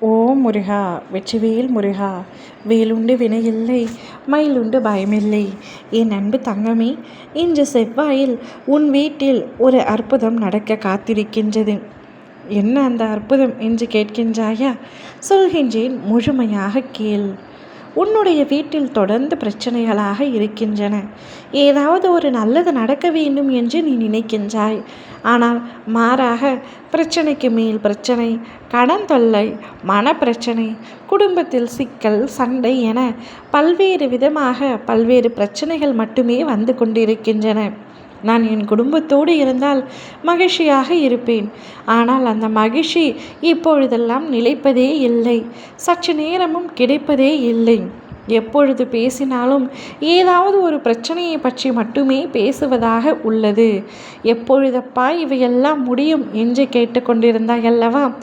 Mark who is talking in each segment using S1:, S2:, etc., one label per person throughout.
S1: ஓம் முருகா வெற்றிவேல் முருகா வேலுண்டு வினையில்லை மயிலுண்டு பயமில்லை. என் அன்பு தங்கமே இன்று செவ்வாயில் உன் வீட்டில் ஒரு அற்புதம் நடக்க காத்திருக்கின்றது. என்ன அந்த அற்புதம் என்று கேட்கின்றாயா? சொல்கின்றேன் முழுமையாக கேள். உன்னுடைய வீட்டில் தொடர்ந்து பிரச்சனைகளாக இருக்கின்றன. ஏதாவது ஒரு நல்லது நடக்க வேண்டும் என்று நீ நினைக்கின்றாய். ஆனால் மாறாக பிரச்சனைக்கு மேல் பிரச்சனை கடன் தொல்லை மனப்பிரச்சனை குடும்பத்தில் சிக்கல் சண்டை என பல்வேறு விதமாக பல்வேறு பிரச்சனைகள் மட்டுமே வந்து கொண்டிருக்கின்றன. நான் என் குடும்பத்தோடு இருந்தால் மகிழ்ச்சியாக இருப்பேன். ஆனால் அந்த மகிழ்ச்சி இப்பொழுதெல்லாம் நிலைப்பதே இல்லை. சற்று நேரமும் கிடைப்பதே இல்லை. எப்பொழுது பேசினாலும் ஏதாவது ஒரு பிரச்சனையை பற்றி மட்டுமே பேசுவதாக உள்ளது. எப்பொழுதப்பா இவையெல்லாம் முடியும் என்று கேட்டுக்கொண்டிருந்தாய் அல்லவா?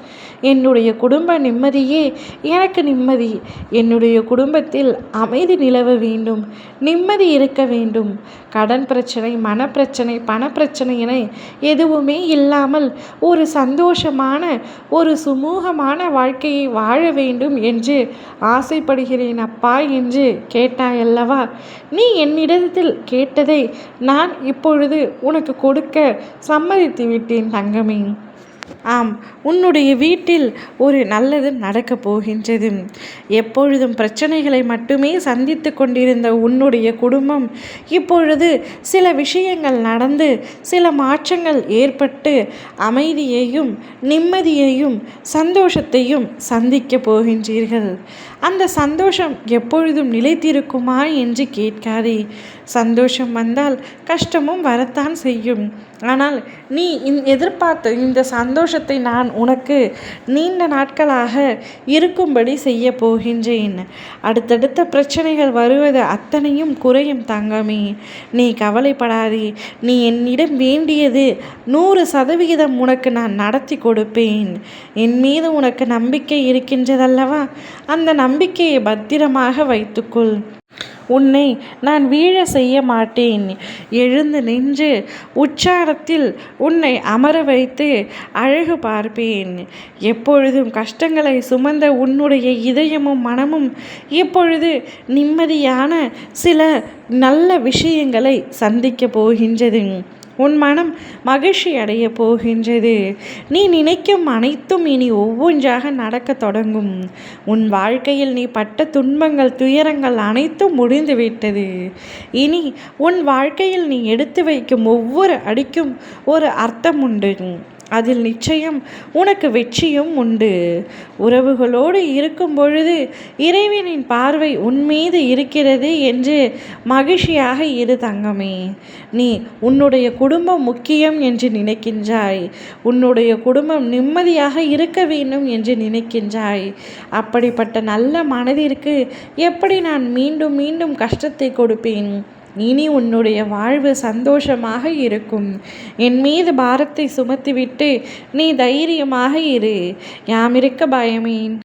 S1: என்னுடைய குடும்ப நிம்மதியே எனக்கு நிம்மதி. என்னுடைய குடும்பத்தில் அமைதி நிலவ வேண்டும் நிம்மதி இருக்க வேண்டும். கடன் பிரச்சனை மனப்பிரச்சனை பணப்பிரச்சனை என எதுவுமே இல்லாமல் ஒரு சந்தோஷமான ஒரு சுமூகமான வாழ்க்கையை வாழ வேண்டும் என்று ஆசைப்படுகிறேன் அப்பா என்று கேட்டாயல்லவா? நீ என்னிடத்தில் கேட்டதை நான் இப்பொழுது உனக்கு கொடுக்க சம்மதித்து விட்டேன் தங்கமே. ஆம் உன்னுடைய வீட்டில் ஒரு நல்லது நடக்கப் போகின்றது. எப்பொழுதும் பிரச்சனைகளை மட்டுமே சந்தித்து கொண்டிருந்த உன்னுடைய குடும்பம் இப்பொழுது சில விஷயங்கள் நடந்து சில மாற்றங்கள் ஏற்பட்டு அமைதியையும் நிம்மதியையும் சந்தோஷத்தையும் சந்திக்கப் போகின்றீர்கள். அந்த சந்தோஷம் எப்பொழுதும் நிலைத்திருக்குமா என்று கேட்காதே. சந்தோஷம் வந்தால் கஷ்டமும் வரத்தான் செய்யும். ஆனால் நீ இந் எதிர்பார்த்த இந்த சந்தோஷத்தை நான் உனக்கு நீண்ட நாட்களாக இருக்கும்படி செய்ய போகின்றேன். அடுத்தடுத்த பிரச்சனைகள் வருவது அத்தனையும் குறையும் தங்கமே. நீ கவலைப்படாதே. நீ என்னிடம் வேண்டியது நூறு சதவிகிதம் உனக்கு நான் நடத்தி கொடுப்பேன். என் மீது உனக்கு நம்பிக்கை இருக்கின்றதல்லவா? அந்த நம்பிக்கையை பத்திரமாக வைத்துக்கொள். உன்னை நான் வீழ செய்ய மாட்டேன். எழுந்து நின்று உச்சாரத்தில் உன்னை அமர வைத்து அழகு பார்ப்பேன். எப்பொழுதும் கஷ்டங்களை சுமந்த உன்னுடைய இதயமும் மனமும் இப்பொழுது நிம்மதியான சில நல்ல விஷயங்களை சந்திக்கப் போகின்றது. உன் மனம் மகிழ்ச்சி அடைய போகின்றது. நீ நினைக்கும் அனைத்தும் இனி ஒவ்வொன்றாக நடக்க தொடங்கும். உன் வாழ்க்கையில் நீ பட்ட துன்பங்கள் துயரங்கள் அனைத்தும் முடிந்துவிட்டது. இனி உன் வாழ்க்கையில் நீ எடுத்து வைக்கும் ஒவ்வொரு அடிக்கும் ஒரு அர்த்தம் உண்டு. அதில் நிச்சயம் உனக்கு வெற்றியும் உண்டு. உறவுகளோடு இருக்கும் பொழுது இறைவனின் பார்வை உன் மீது இருக்கிறது என்று மகிழ்ச்சியாக இரு தங்கமே. நீ உன்னுடைய குடும்பம் முக்கியம் என்று நினைக்கின்றாய். உன்னுடைய குடும்பம் நிம்மதியாக இருக்க வேண்டும் என்று நினைக்கின்றாய். அப்படிப்பட்ட நல்ல மனதிற்கு எப்படி நான் மீண்டும் மீண்டும் கஷ்டத்தை கொடுப்பேன்? இனி உன்னுடைய வாழ்வு சந்தோஷமாக இருக்கும். என் மீது பாரத்தை சுமத்திவிட்டு நீ தைரியமாக இரு. யாமிருக்க பயமேன்.